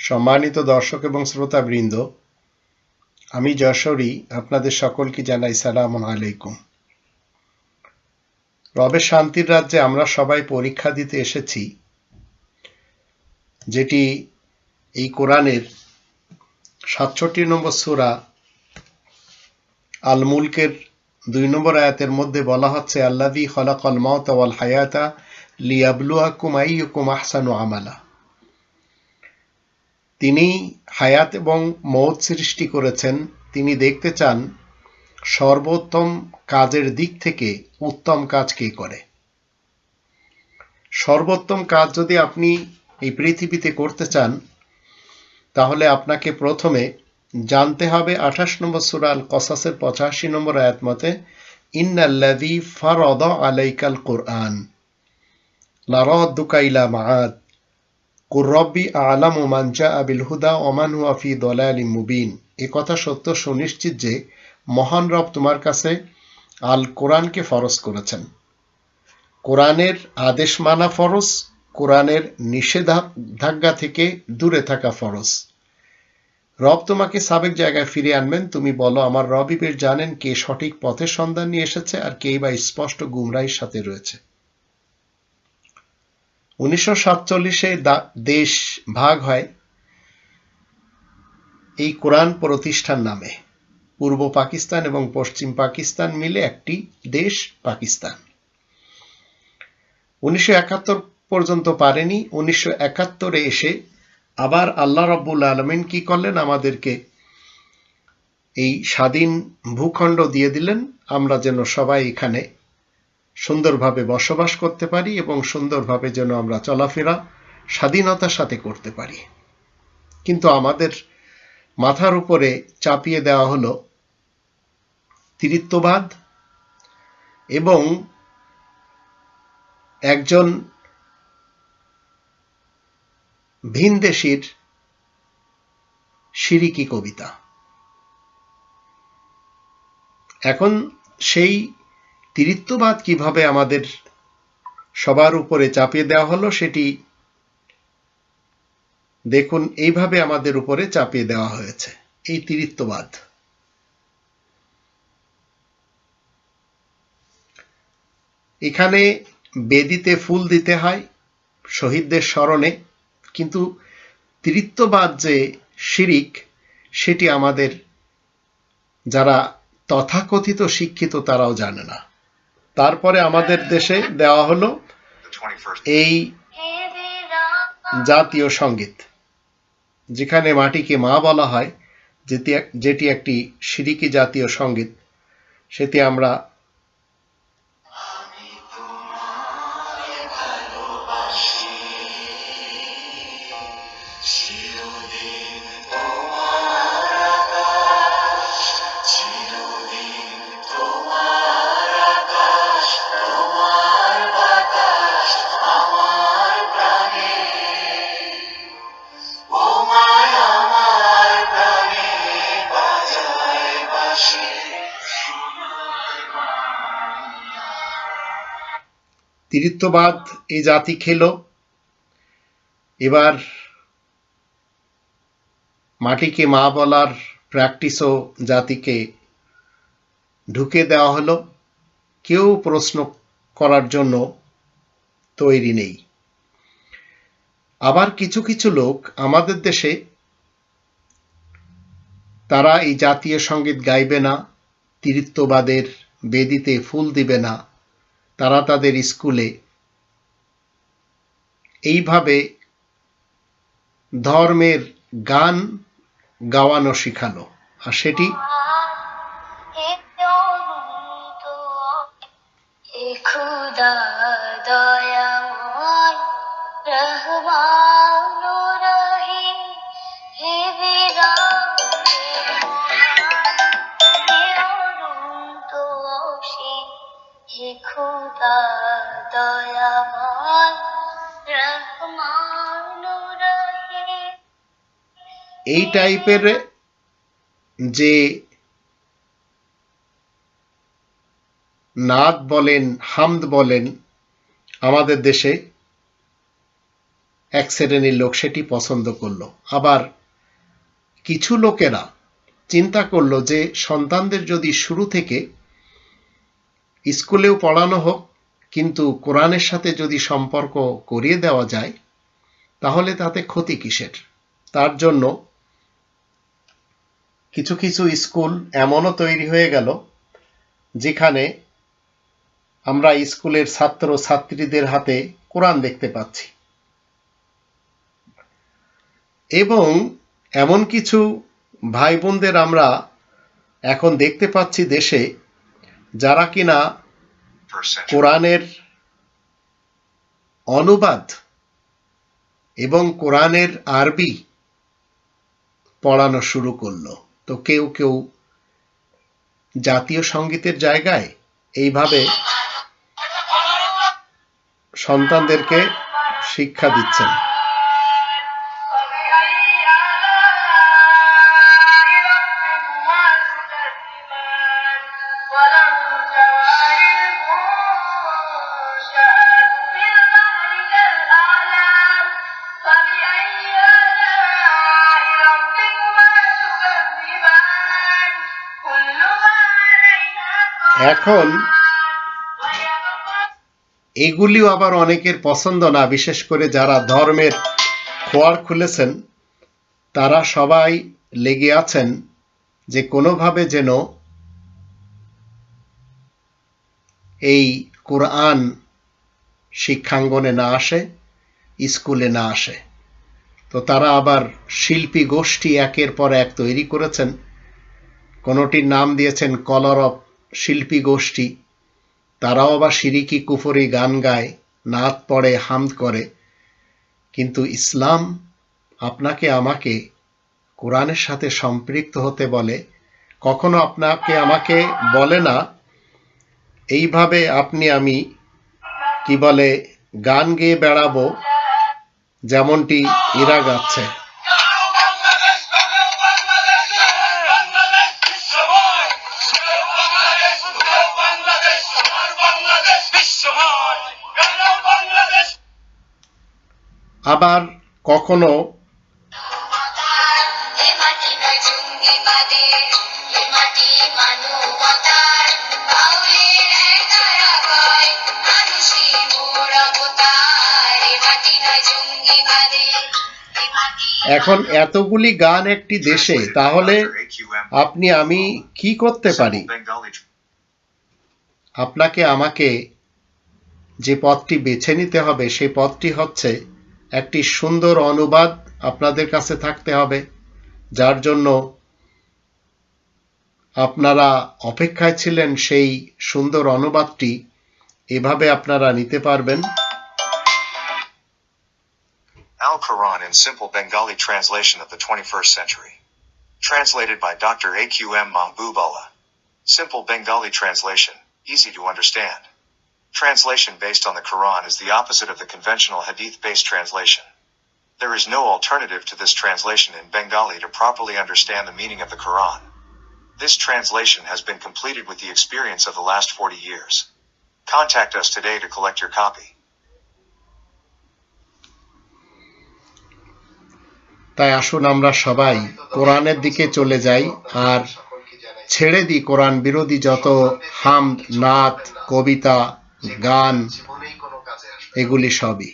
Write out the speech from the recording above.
সম্মানিত দর্শক এবং শ্রোতাবৃন্দ, আমি যশোরী আপনাদের সকলকে জানাই সালাম আলাইকুম। রবের শান্তির রাজ্যে আমরা সবাই পরীক্ষা দিতে এসেছি, যেটি এই কোরআনের সাতষট্টি নম্বর সুরা আল মুলকের দুই নম্বর আয়াতের মধ্যে বলা হচ্ছে আল্লাদি খলাকল মত ওয়াল হায়াতা লিয়াবলুয়াকুম আইয়ুকুম আহসানু আমালা। তিনি হায়াত এবং মৌত সৃষ্টি করেছেন। তিনি দেখতে চান সর্বোত্তম কাজের দিক থেকে উত্তম কাজ কে করে। সর্বোত্তম কাজ যদি আপনি এই পৃথিবীতে করতে চান, তাহলে আপনাকে প্রথমে জানতে হবে আঠাশ নম্বর সুরাল কসাসের পঁচাশি নম্বর আয়াত মতে, ইন্নাল্লাযী ফারাদা আলাইকাল কোরআন লারাদ্দুকা ইলা মাআদ কুর রব্বি আলামু মান জাআ হুদা ওমান হুয়া ফি দলালিম মুবিন। এ কথা সত্য সুনিশ্চিত যে মহান রব তোমার কাছে আল কোরআনকে ফরজ করেছেন। কোরআনের আদেশ মানা ফরজ, কোরআনের নিষেধাজ্ঞা থেকে দূরে থাকা ফরজ। রব তোমাকে সাবেক জায়গায় ফিরে আনবেন। তুমি বলো, আমার রবিবের জানেন কে সঠিক পথের সন্ধান নিয়ে এসেছে আর কে বা স্পষ্ট গুমরাহির সাথে রয়েছে। উনিশশো দেশ ভাগ হয় এই কোরআন প্রতিষ্ঠান নামে। পূর্ব পাকিস্তান এবং পশ্চিম পাকিস্তান মিলে একটি দেশ পাকিস্তান। উনিশশো একাত্তর পর্যন্ত পারেনি। উনিশশো একাত্তরে এসে আবার আল্লাহ রব্বুল আলমিন কি করলেন? আমাদেরকে এই স্বাধীন ভূখণ্ড দিয়ে দিলেন। আমরা যেন সবাই এখানে সুন্দরভাবে বসবাস করতে পারি এবং সুন্দরভাবে যেন আমরা চলাফেরা, স্বাধীনতার সাথে করতে পারি। কিন্তু আমাদের মাথার উপরে চাপিয়ে দেওয়া হলো তিরিত্ববাদ এবং একজন ভিনদেশীর সিরিকি কবিতা। এখন সেই তিরিত্ববাদ কীভাবে আমাদের সবার উপরে চাপিয়ে দেওয়া হলো সেটি দেখুন, এইভাবে আমাদের উপরে চাপিয়ে দেওয়া হয়েছে, এই তিরিত্ববাদ। এখানে বেদিতে ফুল দিতে হয়, শহীদদের স্মরণে, কিন্তু তৃত্ববাদ যে শিরিক, সেটি আমাদের যারা তথাকথিত শিক্ষিত তারাও জানে না। তারপরে আমাদের দেশে দেওয়া হলো এই জাতীয় সংগীত, যেখানে মাটিকে মা বলা হয়, যেটি একটি সিরিকি জাতীয় সংগীত, সেটি আমরা তিরিত্ববাদ এই জাতি খেল। এবার মাটিকে মা বলার প্র্যাকটিসও জাতিকে ঢুকে দেওয়া হলো। কেউ প্রশ্ন করার জন্য তৈরি নেই। আবার কিছু কিছু লোক আমাদের দেশে তারা এই জাতীয় সংগীত গাইবে না, তিরিত্ববাদের বেদিতে ফুল দিবে না। তারা তাদের স্কুলে। এইভাবে ধর্মের গান গাওয়ানো শিখালো। আর সেটি রহমান রহিম হে বিরাম এই টাইপের যে নাদ বলেন, হামদ বলেন, আমাদের দেশে এক শ্রেণির লোক সেটি পছন্দ করল। আবার কিছু লোকেরা চিন্তা করল যে সন্তানদের যদি শুরু থেকে স্কুলেও পড়ানো হোক, কিন্তু কোরআনের সাথে যদি সম্পর্ক করিয়ে দেওয়া যায়, তাহলে তাতে ক্ষতি কিসের? তার জন্য কিছু কিছু স্কুল এমনও তৈরি হয়ে গেল, যেখানে আমরা স্কুলের ছাত্র ছাত্রীদের হাতে কোরআন দেখতে পাচ্ছি। এবং এমন কিছু ভাই বোনদের আমরা এখন দেখতে পাচ্ছি দেশে যারা কিনা কোরআনের অনুবাদ এবং কোরআনের আরবি পড়ানো শুরু করল। তো কেউ কেউ জাতীয় সঙ্গীতের জায়গায় এইভাবে সন্তানদেরকে শিক্ষা দিচ্ছেন। এখন এগুলিও আবার অনেকের পছন্দ না, বিশেষ করে যারা ধর্মের খোয়ার খুলেছেন, তারা সবাই লেগে আছেন যে কোনোভাবে যেন এই কোরআন শিক্ষাঙ্গনে না আসে, স্কুলে না আসে। তো তারা আবার শিল্পী গোষ্ঠী একের পর এক তৈরি করেছেন। কোনোটির নাম দিয়েছেন কলরব শিল্পী গোষ্ঠী। তারাও আবার সিরিকি কুফরি গান গায়, নাত পড়ে হামদ করে। কিন্তু ইসলাম আপনাকে আমাকে কোরআনের সাথে সম্পৃক্ত হতে বলে। কখনো আপনাকে আমাকে বলে না, এইভাবে আপনি আমি, কি বলে, গান গেয়ে বেড়াবো, যেমনটি এরা গাচ্ছে। এ মাটি এখন এতগুলি গান একটি দেশে, তাহলে আপনি, আমি কি করতে পারি? আপনাকে আমাকে যে পথটি বেছে নিতে হবে, সেই পথটি হচ্ছে একটি সুন্দর অনুবাদ আপনাদের কাছে থাকতে হবে যার জন্য আপনারা অপেক্ষায় ছিলেন সেই সুন্দর অনুবাদটি এভাবে আপনারা নিতে পারবেন Al Quran in simple Bengali translation of the 21st century. Translated by Dr. AQM Mahbubullah. Simple Bengali translation, easy to understand. Translation based on the Quran is the opposite of the conventional hadith based translation. There is no alternative to this translation in Bengali to properly understand the meaning of the Quran. This translation has been completed with the experience of the last 40 years. Contact us today to collect your copy. তাই আসুন আমরা সবাই কোরআনের দিকে চলে যাই আর ছেড়ে দিই কোরআন বিরোধী যত হামদ নাত কবিতা গান এগুলি সবই।